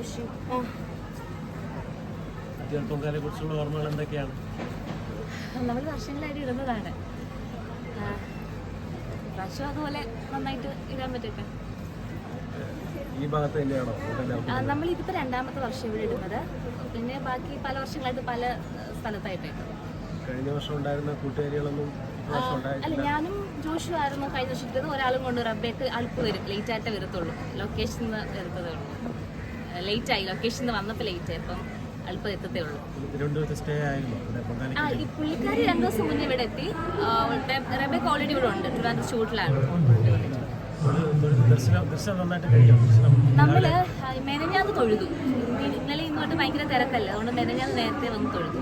ആ. പൊങ്കാലയെ കുറിച്ചുള്ള ഓർമ്മകൾ എന്തൊക്കെയാണ്? നമ്മൾ വർഷങ്ങളായിട്ട് ഇടുന്നതാണ്. പ്രാവശ്യം അതുപോലെ നന്നായിട്ട് ഇടാൻ പറ്റട്ടെ. ഈ ഭാഗത്ത് തന്നെയാണോ? നമ്മൾ ഇതിപ്പോ രണ്ടാമത്തെ വർഷം ഇവിടെ ഇടുന്നത്. പിന്നെ ബാക്കി പല വർഷങ്ങളായിട്ട് പല സ്ഥലത്തായിട്ട് സ്ഥലത്തായിട്ടായിട്ട് കഴിഞ്ഞ വർഷം ഉണ്ടായിരുന്ന കൂട്ടുകാരികളൊന്നും അല്ല ഞാനും ജോഷു ആയിരുന്നു കഴിഞ്ഞ വർഷം ഇട്ടത്. ഒരാളും കൊണ്ട് റബ്ബേക്ക് അല്പ് വരും. ലേറ്റ് ആയിട്ട് വരത്തുള്ളൂ. ലൊക്കേഷൻ വരത്തതേ ഉള്ളൂ. ലേറ്റ് ആയി. ലൊക്കേഷൻ നിന്ന് വന്നപ്പോൾ ലേറ്റ് ആയി. അപ്പം അല്പം എത്തത്തേ ഉള്ളൂ. പുള്ളിക്കാര് സ്റ്റേ ആയിരുന്നു ആ ഈ പുള്ളിക്കാരി രണ്ടു ദിവസം മുന്നേ ഇവിടെ എത്തി. റബേക്ക് ഓൾറെഡി ഇവിടെ ഉണ്ട്. ട്രിവാൻഡ്രം ഷൂട്ടിലാണ് നമ്മൾ മെനഞ്ഞാന്ന് തൊഴുതു. ഇന്നലെ ഇങ്ങോട്ട് ഭയങ്കര തിരക്കല്ലേ. അതുകൊണ്ട് മെനഞ്ഞാന്ന് നേരത്തെ വന്ന് തൊഴുതു.